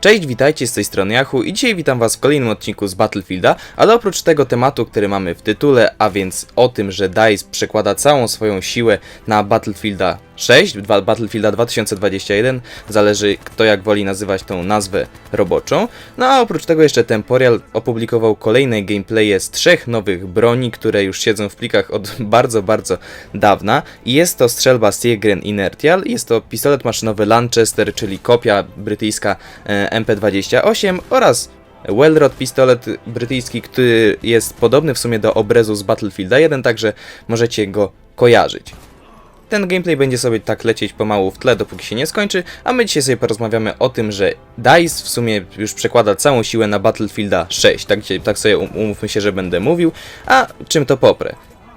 Cześć, witajcie z tej strony Yahoo i dzisiaj witam was w kolejnym odcinku z Battlefielda, ale oprócz tego tematu, który mamy w tytule, a więc o tym, że DICE przekłada całą swoją siłę na Battlefielda 6, dwa- Battlefielda 2021, zależy kto jak woli nazywać tą nazwę roboczą, no a oprócz tego jeszcze Temporial opublikował kolejne gameplaye z trzech nowych broni, które już siedzą w plikach od bardzo, bardzo dawna. I jest to strzelba Siegren Inertial, jest to pistolet maszynowy Lanchester, czyli kopia brytyjska e, MP28 oraz Wellrod pistolet brytyjski, który jest podobny w sumie do obrazu z Battlefielda 1, także możecie go kojarzyć. Ten gameplay będzie sobie tak lecieć pomału w tle, dopóki się nie skończy, a my dzisiaj sobie porozmawiamy o tym, że DICE w sumie już przekłada całą siłę na Battlefielda 6, tak, tak sobie um- umówmy się, że będę mówił, a czym to poprę?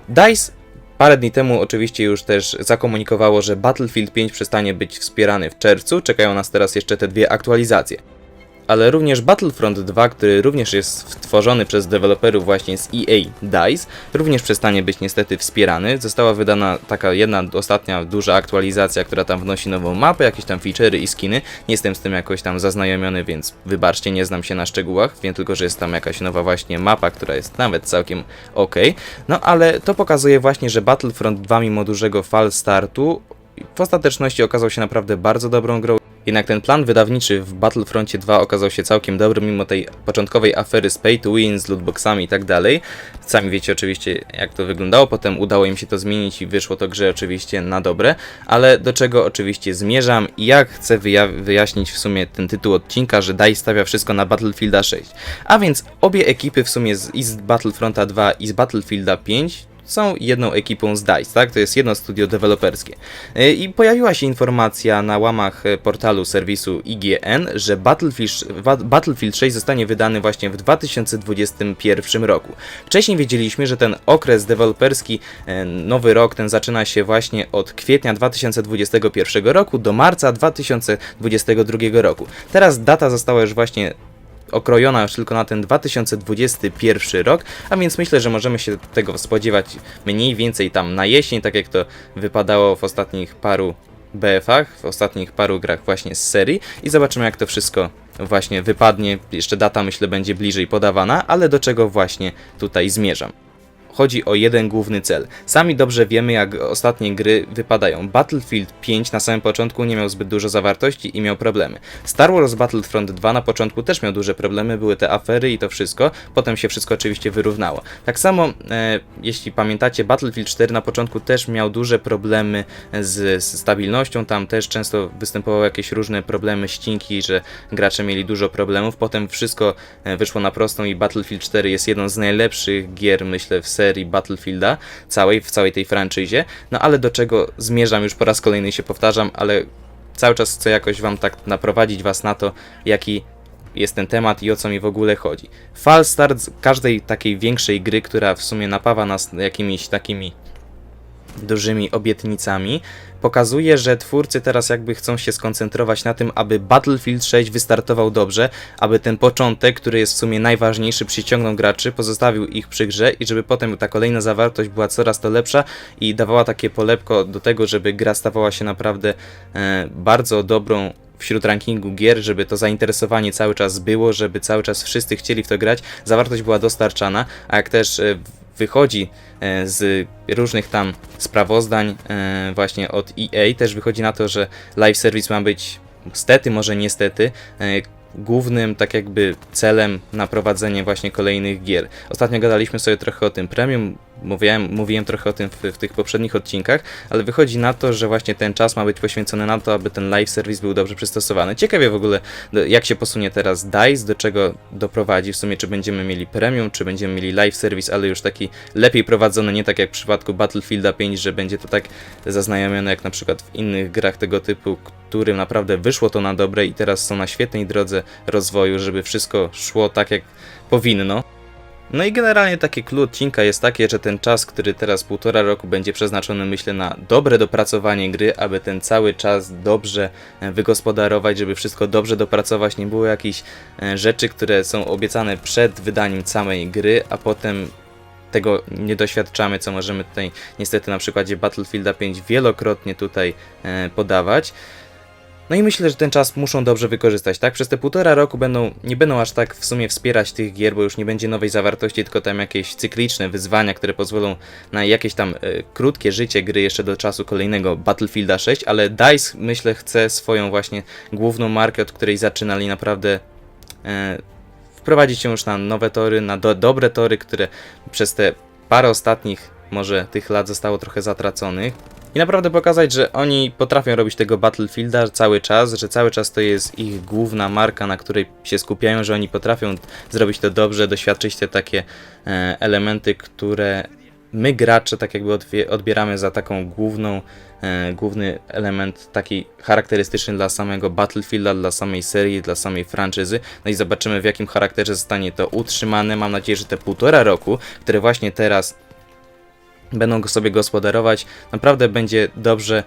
DICE Parę dni temu oczywiście już też zakomunikowało, że Battlefield 5 przestanie być wspierany w czerwcu, czekają nas teraz jeszcze te dwie aktualizacje. Ale również Battlefront 2, który również jest tworzony przez deweloperów właśnie z EA DICE, również przestanie być niestety wspierany. Została wydana taka jedna ostatnia duża aktualizacja, która tam wnosi nową mapę, jakieś tam feature'y i skiny. Nie jestem z tym jakoś tam zaznajomiony, więc wybaczcie, nie znam się na szczegółach. Wiem tylko, że jest tam jakaś nowa właśnie mapa, która jest nawet całkiem ok. No ale to pokazuje właśnie, że Battlefront 2 mimo dużego fal startu w ostateczności okazał się naprawdę bardzo dobrą grą. Jednak ten plan wydawniczy w Battlefroncie 2 okazał się całkiem dobry, mimo tej początkowej afery z pay to win, z lootboxami i tak dalej. Sami wiecie oczywiście jak to wyglądało, potem udało im się to zmienić i wyszło to grze oczywiście na dobre, ale do czego oczywiście zmierzam i jak chcę wyja- wyjaśnić w sumie ten tytuł odcinka, że DICE stawia wszystko na Battlefielda 6. A więc obie ekipy w sumie z, i z Battlefronta 2 i z Battlefielda 5 są jedną ekipą z DICE, tak? To jest jedno studio deweloperskie. Yy, I pojawiła się informacja na łamach e, portalu serwisu IGN, że Battlefield, Battlefield 6 zostanie wydany właśnie w 2021 roku. Wcześniej wiedzieliśmy, że ten okres deweloperski, e, nowy rok, ten zaczyna się właśnie od kwietnia 2021 roku do marca 2022 roku. Teraz data została już właśnie okrojona już tylko na ten 2021 rok, a więc myślę, że możemy się tego spodziewać mniej więcej tam na jesień, tak jak to wypadało w ostatnich paru BF-ach, w ostatnich paru grach właśnie z serii i zobaczymy jak to wszystko właśnie wypadnie. Jeszcze data myślę będzie bliżej podawana, ale do czego właśnie tutaj zmierzam chodzi o jeden główny cel. Sami dobrze wiemy, jak ostatnie gry wypadają. Battlefield 5 na samym początku nie miał zbyt dużo zawartości i miał problemy. Star Wars Battlefront 2 na początku też miał duże problemy, były te afery i to wszystko. Potem się wszystko oczywiście wyrównało. Tak samo, e, jeśli pamiętacie, Battlefield 4 na początku też miał duże problemy z, z stabilnością. Tam też często występowały jakieś różne problemy, ścinki, że gracze mieli dużo problemów. Potem wszystko e, wyszło na prostą i Battlefield 4 jest jedną z najlepszych gier, myślę, w serii Battlefielda, całej, w całej tej franczyzie. No ale do czego zmierzam, już po raz kolejny się powtarzam, ale cały czas chcę jakoś wam tak naprowadzić was na to, jaki jest ten temat i o co mi w ogóle chodzi. Fal start z każdej takiej większej gry, która w sumie napawa nas jakimiś takimi dużymi obietnicami, pokazuje, że twórcy teraz jakby chcą się skoncentrować na tym, aby Battlefield 6 wystartował dobrze, aby ten początek, który jest w sumie najważniejszy, przyciągnął graczy, pozostawił ich przy grze i żeby potem ta kolejna zawartość była coraz to lepsza i dawała takie polepko do tego, żeby gra stawała się naprawdę e, bardzo dobrą wśród rankingu gier, żeby to zainteresowanie cały czas było, żeby cały czas wszyscy chcieli w to grać, zawartość była dostarczana, a jak też e, wychodzi e, z różnych tam sprawozdań e, właśnie od EA, też wychodzi na to, że live service ma być stety, może niestety, e, głównym tak jakby celem na prowadzenie właśnie kolejnych gier. Ostatnio gadaliśmy sobie trochę o tym premium, mówiłem, mówiłem trochę o tym w, w tych poprzednich odcinkach, ale wychodzi na to, że właśnie ten czas ma być poświęcony na to, aby ten live service był dobrze przystosowany. Ciekawie w ogóle, jak się posunie teraz DICE, do czego doprowadzi, w sumie czy będziemy mieli premium, czy będziemy mieli live service, ale już taki lepiej prowadzony, nie tak jak w przypadku Battlefielda 5, że będzie to tak zaznajomione jak na przykład w innych grach tego typu, którym naprawdę wyszło to na dobre i teraz są na świetnej drodze rozwoju, żeby wszystko szło tak jak powinno. No i generalnie takie clue odcinka jest takie, że ten czas, który teraz półtora roku będzie przeznaczony myślę na dobre dopracowanie gry, aby ten cały czas dobrze e, wygospodarować, żeby wszystko dobrze dopracować, nie było jakichś e, rzeczy, które są obiecane przed wydaniem samej gry, a potem tego nie doświadczamy, co możemy tutaj niestety na przykładzie Battlefielda 5 wielokrotnie tutaj e, podawać. No i myślę, że ten czas muszą dobrze wykorzystać, tak? Przez te półtora roku będą, nie będą aż tak w sumie wspierać tych gier, bo już nie będzie nowej zawartości, tylko tam jakieś cykliczne wyzwania, które pozwolą na jakieś tam e, krótkie życie gry jeszcze do czasu kolejnego Battlefielda 6, ale DICE myślę chce swoją właśnie główną markę, od której zaczynali naprawdę e, wprowadzić się już na nowe tory, na do, dobre tory, które przez te parę ostatnich może tych lat zostało trochę zatraconych. I naprawdę pokazać, że oni potrafią robić tego Battlefielda cały czas, że cały czas to jest ich główna marka, na której się skupiają, że oni potrafią zrobić to dobrze, doświadczyć te takie e, elementy, które my gracze tak jakby odbieramy za taką główną, e, główny element taki charakterystyczny dla samego Battlefielda, dla samej serii, dla samej franczyzy. No i zobaczymy w jakim charakterze zostanie to utrzymane. Mam nadzieję, że te półtora roku, które właśnie teraz będą go sobie gospodarować, naprawdę będzie dobrze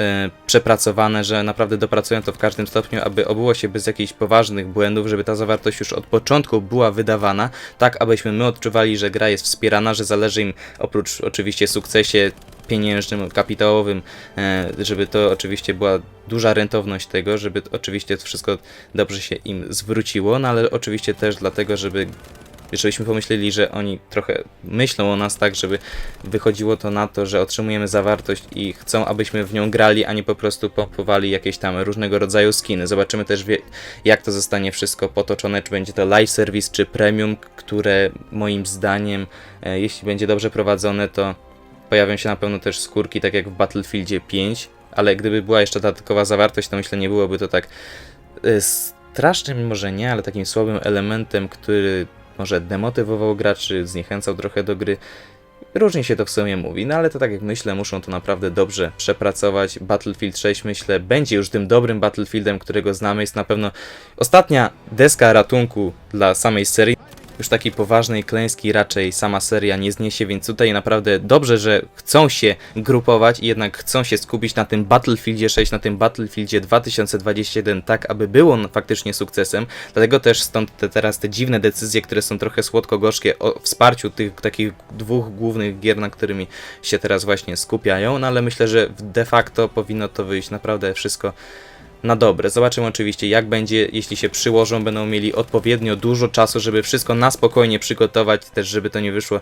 e, przepracowane, że naprawdę dopracują to w każdym stopniu, aby obyło się bez jakichś poważnych błędów, żeby ta zawartość już od początku była wydawana, tak abyśmy my odczuwali, że gra jest wspierana, że zależy im oprócz oczywiście sukcesie pieniężnym, kapitałowym, e, żeby to oczywiście była duża rentowność tego, żeby oczywiście to wszystko dobrze się im zwróciło, no ale oczywiście też dlatego, żeby żebyśmy pomyśleli, że oni trochę myślą o nas tak, żeby wychodziło to na to, że otrzymujemy zawartość i chcą, abyśmy w nią grali, a nie po prostu pompowali jakieś tam różnego rodzaju skiny. Zobaczymy też, jak to zostanie wszystko potoczone, czy będzie to live service, czy premium, które moim zdaniem, e, jeśli będzie dobrze prowadzone, to pojawią się na pewno też skórki, tak jak w Battlefieldzie 5, ale gdyby była jeszcze dodatkowa zawartość, to myślę, nie byłoby to tak e, strasznym, może nie, ale takim słabym elementem, który może demotywował graczy, zniechęcał trochę do gry. Różnie się to w sumie mówi, no ale to tak jak myślę, muszą to naprawdę dobrze przepracować. Battlefield 6 myślę będzie już tym dobrym Battlefieldem, którego znamy. Jest na pewno ostatnia deska ratunku dla samej serii. Już takiej poważnej klęski raczej sama seria nie zniesie, więc tutaj naprawdę dobrze, że chcą się grupować i jednak chcą się skupić na tym Battlefieldzie 6, na tym Battlefieldzie 2021, tak aby był on faktycznie sukcesem. Dlatego też stąd te, teraz te dziwne decyzje, które są trochę słodko-gorzkie o wsparciu tych takich dwóch głównych gier, na którymi się teraz właśnie skupiają, no ale myślę, że de facto powinno to wyjść naprawdę wszystko na dobre. Zobaczymy oczywiście, jak będzie, jeśli się przyłożą, będą mieli odpowiednio dużo czasu, żeby wszystko na spokojnie przygotować, też żeby to nie wyszło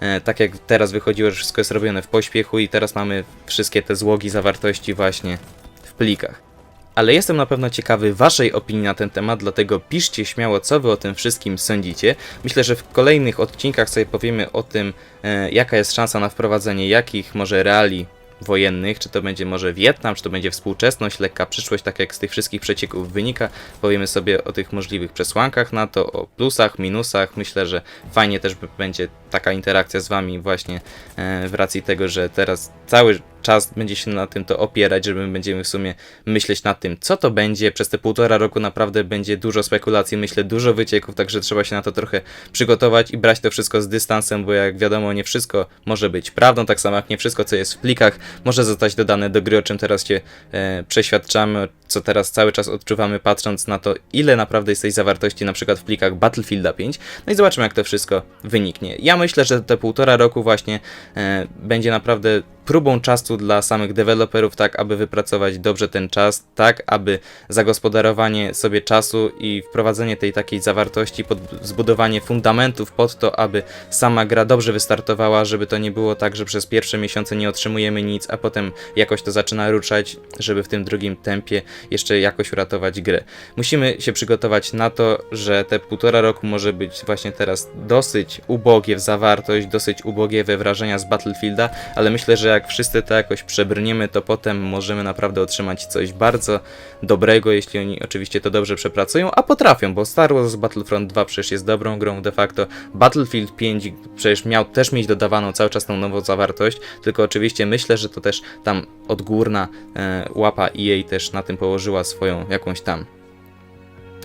e, tak jak teraz wychodziło, że wszystko jest robione w pośpiechu i teraz mamy wszystkie te złogi zawartości właśnie w plikach. Ale jestem na pewno ciekawy Waszej opinii na ten temat, dlatego piszcie śmiało, co Wy o tym wszystkim sądzicie. Myślę, że w kolejnych odcinkach sobie powiemy o tym, e, jaka jest szansa na wprowadzenie jakich może reali wojennych, czy to będzie może Wietnam, czy to będzie współczesność, lekka przyszłość, tak jak z tych wszystkich przecieków wynika. Powiemy sobie o tych możliwych przesłankach na to, o plusach, minusach. Myślę, że fajnie też będzie taka interakcja z Wami właśnie e, w racji tego, że teraz cały czas będzie się na tym to opierać, że my będziemy w sumie myśleć nad tym, co to będzie. Przez te półtora roku naprawdę będzie dużo spekulacji, myślę, dużo wycieków, także trzeba się na to trochę przygotować i brać to wszystko z dystansem, bo jak wiadomo, nie wszystko może być prawdą, tak samo jak nie wszystko, co jest w plikach, może zostać dodane do gry, o czym teraz Cię e, przeświadczamy, co teraz cały czas odczuwamy, patrząc na to, ile naprawdę jest tej zawartości na przykład w plikach Battlefielda 5. No i zobaczymy, jak to wszystko wyniknie. Ja myślę, że te półtora roku właśnie e, będzie naprawdę próbą czasu dla samych deweloperów, tak aby wypracować dobrze ten czas, tak aby zagospodarowanie sobie czasu i wprowadzenie tej takiej zawartości, pod zbudowanie fundamentów pod to, aby sama gra dobrze wystartowała, żeby to nie było tak, że przez pierwsze miesiące nie otrzymujemy nic, a potem jakoś to zaczyna ruszać, żeby w tym drugim tempie jeszcze jakoś uratować grę. Musimy się przygotować na to, że te półtora roku może być właśnie teraz dosyć ubogie w zawartość, dosyć ubogie we wrażenia z Battlefielda, ale myślę, że jak wszyscy to jakoś przebrniemy, to potem możemy naprawdę otrzymać coś bardzo dobrego, jeśli oni oczywiście to dobrze przepracują, a potrafią, bo Star Wars Battlefront 2 przecież jest dobrą grą de facto, Battlefield 5 przecież miał też mieć dodawaną cały czas tą nową zawartość, tylko oczywiście myślę, że to też tam odgórna e, łapa EA też na tym położyła swoją jakąś tam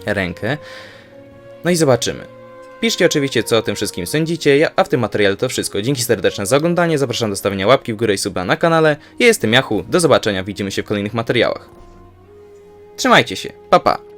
rękę. No i zobaczymy. Piszcie oczywiście, co o tym wszystkim sądzicie, a w tym materiale to wszystko. Dzięki serdeczne za oglądanie, zapraszam do stawienia łapki w górę i suba na kanale. Ja jestem Jachu, do zobaczenia, widzimy się w kolejnych materiałach. Trzymajcie się, pa pa!